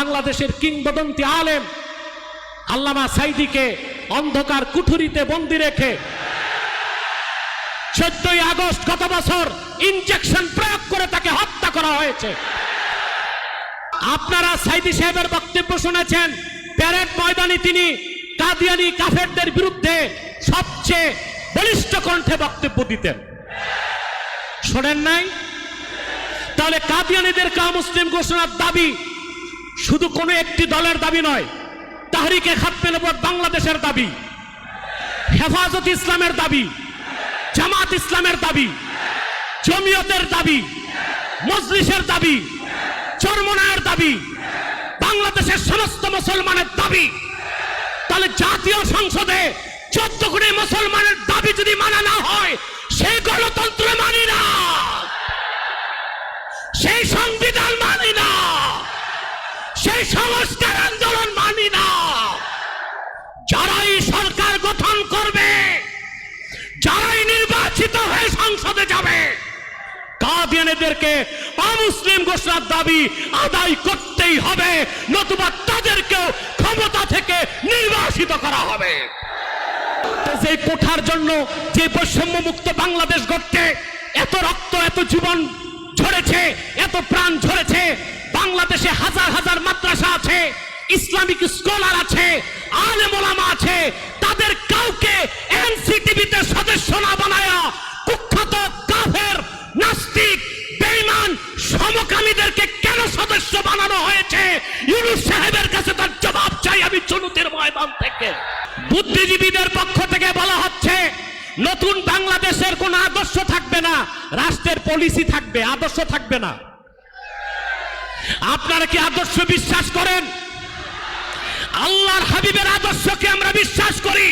বাংলাদেশের কিংবদন্তি আলেম আল্লামা সাইদিকে অন্ধকার কুঠুরিতে বন্দি রেখে চোদ্দই আগস্ট গত বছর ইনজেকশন প্রয়োগ করে তাকে হত্যা করা হয়েছে। আপনারা সাইদি সাহেবের বক্তব্য শুনেছেন, প্যারেড ময়দানে তিনি কাদিয়ানি কাফেরদের বিরুদ্ধে সবচেয়ে বলিষ্ঠ কণ্ঠে বক্তব্য দিতেন। শোনেন নাই? তাহলে কাদিয়ানিদের কা মুসলিম ঘোষণার দাবি শুধু কোনো একটি দলের দাবি নয়, তাহরিকে খাতমে নবত বাংলাদেশের দাবি, হেফাজত ইসলামের দাবি, জামাত ইসলামের দাবি, জমিয়তের দাবি, মজলিসের দাবি, চরমনায়ের দাবি, বাংলাদেশের সমস্ত মুসলমানের দাবি। তাহলে জাতীয় সংসদে চোদ্দ কোটি মুসলমানের দাবি যদি নির্বাচিত হয়ে সংসদে যাবে। কাদিয়ানেদেরকে অমুসলিম ঘোষণার দাবি আদায় করতেই হবে, নতুবা তাদেরকেও ক্ষমতা থেকে নির্বাসিত করা হবে। যে কোঠার জন্য যে বৈষম্য মুক্ত বাংলাদেশ গড়তে এত রক্ত, এত জীবন ঝরেছে, এত প্রাণ ঝরেছে, বাংলাদেশে হাজার হাজার মাদ্রাসা আছে, ইসলামিক স্কলার আছে, আলেম ওলামা আছে কেন সদস্য বানানো হয়েছে? ইউনুস সাহেবের কাছে তার জবাব চাই আমি চুনুতের ময়দান থেকে। বুদ্ধিজীবীদের পক্ষ থেকে বলা হচ্ছে, নতুন বাংলাদেশের কোন আদর্শ থাকবে না, রাষ্ট্রের পলিসি থাকবে, আদর্শ থাকবে না। আপনারা কি আদর্শ বিশ্বাস করেন? আল্লাহর হাবিবের আদর্শকে আমরা বিশ্বাস করি।